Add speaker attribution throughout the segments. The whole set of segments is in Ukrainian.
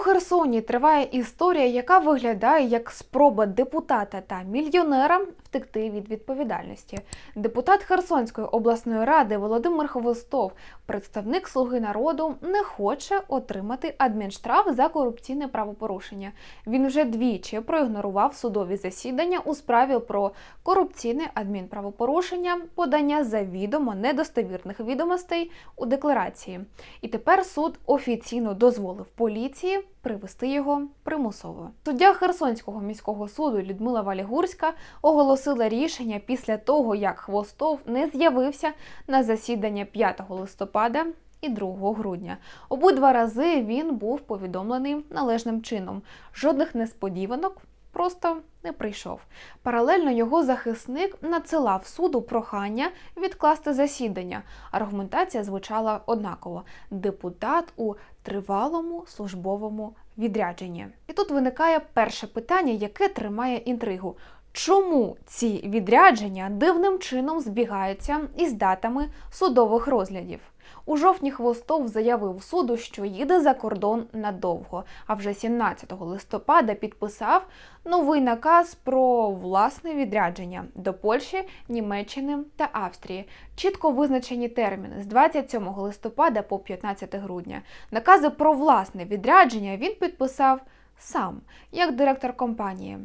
Speaker 1: Херсоні триває історія, яка виглядає як спроба депутата та мільйонера втекти від відповідальності. Депутат Херсонської обласної ради Володимир Хвостов, представник Слуги народу, не хоче отримати адмінштраф за корупційне правопорушення. Він вже двічі проігнорував судові засідання у справі про корупційне адмінправопорушення, подання завідомо недостовірних відомостей у декларації. І тепер суд офіційно дозволив поліції привести його примусово. Суддя Херсонського міського суду Людмила Валігурська оголосила рішення після того, як Хвостов не з'явився на засідання 5 листопада. І 2 грудня обидва рази він був повідомлений належним чином. Жодних несподіванок просто не прийшов. Паралельно його захисник надсилав суду прохання відкласти засідання. Аргументація звучала однаково: депутат у тривалому службовому відрядженні. І тут виникає перше питання, яке тримає інтригу. Чому ці відрядження дивним чином збігаються із датами судових розглядів? У жовтні Хвостов заявив суду, що їде за кордон надовго, а вже 17 листопада підписав новий наказ про власне відрядження до Польщі, Німеччини та Австрії. Чітко визначені терміни з 27 листопада по 15 грудня. Накази про власне відрядження він підписав сам, як директор компанії.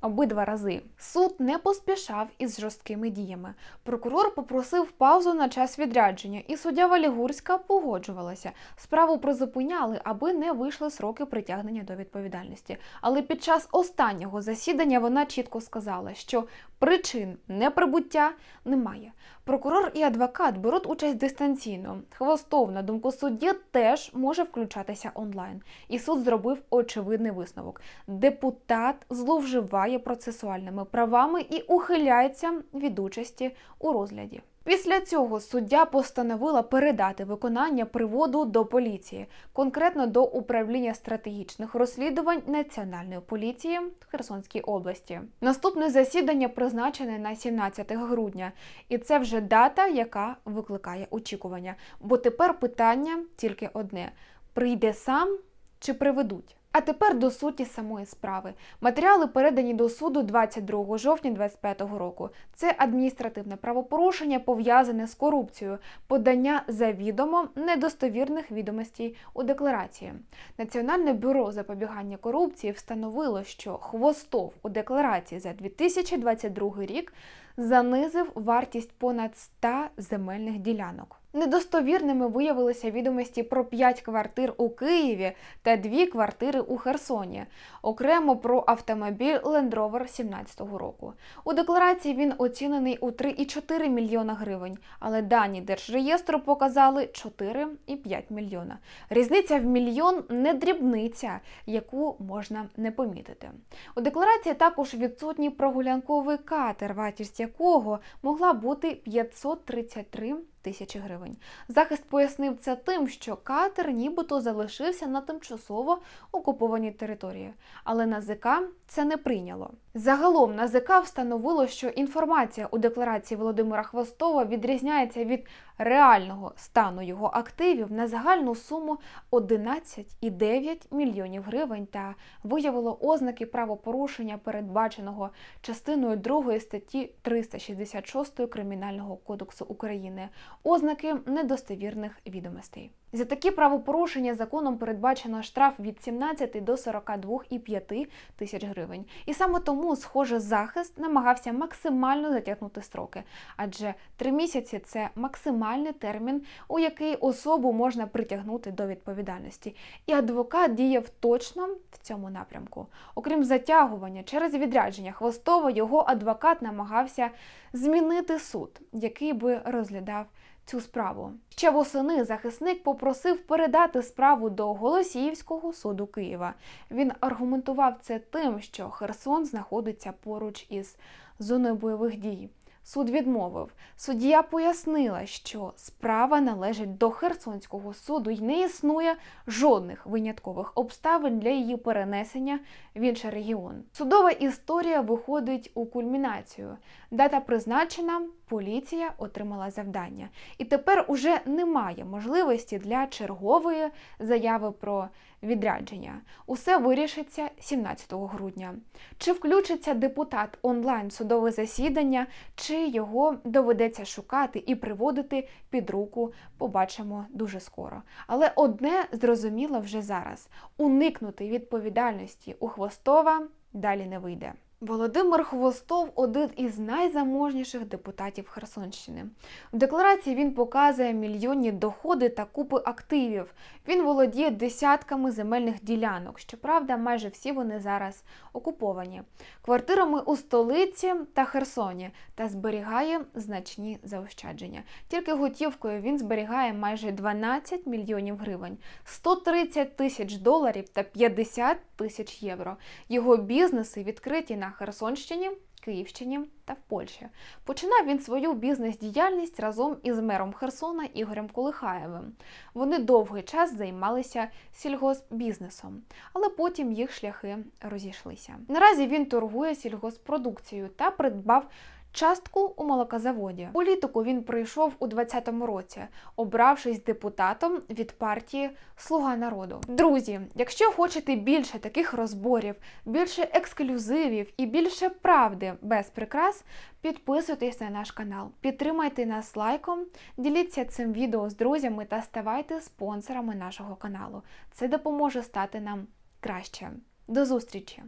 Speaker 1: Обидва рази суд не поспішав із жорсткими діями. Прокурор попросив паузу на час відрядження, і суддя Валігурська погоджувалася. Справу призупиняли, аби не вийшли сроки притягнення до відповідальності. Але під час останнього засідання вона чітко сказала, що причин неприбуття немає. Прокурор і адвокат беруть участь дистанційно. Хвостов, на думку судді, теж може включатися онлайн. І суд зробив очевидний висновок: депутат зловживає процесуальними правами і ухиляється від участі у розгляді. Після цього суддя постановила передати виконання приводу до поліції, конкретно до управління стратегічних розслідувань Національної поліції Херсонській області. Наступне засідання призначене на 17 грудня, і це вже дата, яка викликає очікування. Бо тепер питання тільки одне: прийде сам чи приведуть. А тепер до суті самої справи. Матеріали передані до суду 22 жовтня 2025 року. Це адміністративне правопорушення пов'язане з корупцією, подання завідомо недостовірних відомостей у декларації. Національне бюро запобігання корупції встановило, що хвостов у декларації за 2022 рік занизив вартість понад 100 земельних ділянок. Недостовірними виявилися відомості про 5 квартир у Києві та 2 квартири у Херсоні, окремо про автомобіль Land Rover 2017 року. У декларації він оцінений у 3,4 мільйона гривень, але дані Держреєстру показали 4,5 мільйона. Різниця в мільйон не дрібниця, яку можна не помітити. У декларації також відсутній прогулянковий катер, вартість якого могла бути 533 тисячі гривень. Захист пояснив це тим, що катер нібито залишився на тимчасово окупованій території, але НАЗК це не прийняло. Загалом НАЗК встановило, що інформація у декларації Володимира Хвостова відрізняється від реального стану його активів на загальну суму 11,9 мільйонів гривень та виявило ознаки правопорушення, передбаченого частиною 2 статті 366 Кримінального кодексу України, ознаки недостовірних відомостей. За такі правопорушення законом передбачено штраф від 17 до 42,5 тисяч гривень. І саме тому, схоже, захист намагався максимально затягнути строки, адже три місяці це максимальний термін, у який особу можна притягнути до відповідальності. І адвокат діяв точно в цьому напрямку. Окрім затягування через відрядження Хвостова, його адвокат намагався змінити суд, який би розглядав цю справу. Ще восени захисник попросив передати справу до Голосіївського суду Києва. Він аргументував це тим, що Херсон знаходиться поруч із зоною бойових дій. Суд відмовив. Суддя пояснила, що справа належить до Херсонського суду і не існує жодних виняткових обставин для її перенесення в інший регіон. Судова історія виходить у кульмінацію. Дата призначена, поліція отримала завдання. І тепер уже немає можливості для чергової заяви про відрядження. Усе вирішиться 17 грудня. Чи включиться депутат онлайн судове засідання, чи його доведеться шукати і приводити під руку, побачимо дуже скоро. Але одне зрозуміло вже зараз: уникнути відповідальності у Хвостова далі не вийде. Володимир Хвостов один із найзаможніших депутатів Херсонщини. В декларації він показує мільйонні доходи та купи активів. Він володіє десятками земельних ділянок. Щоправда, майже всі вони зараз окуповані, квартирами у столиці та Херсоні та зберігає значні заощадження. Тільки готівкою він зберігає майже 12 мільйонів гривень, 130 тисяч доларів та 50 тисяч євро. Його бізнеси відкриті на Херсонщині, Київщині та в Польщі. Починав він свою бізнес-діяльність разом із мером Херсона Ігорем Колихаєвим. Вони довгий час займалися сільгоспбізнесом, але потім їх шляхи розійшлися. Наразі він торгує сільгоспродукцією та придбав. Частку у молокозаводі. Політику він прийшов у 2020 році, обравшись депутатом від партії Слуга народу. Друзі, якщо хочете більше таких розборів, більше ексклюзивів і більше правди без прикрас, підписуйтесь на наш канал, підтримайте нас лайком, діліться цим відео з друзями та ставайте спонсорами нашого каналу. Це допоможе стати нам краще. До зустрічі!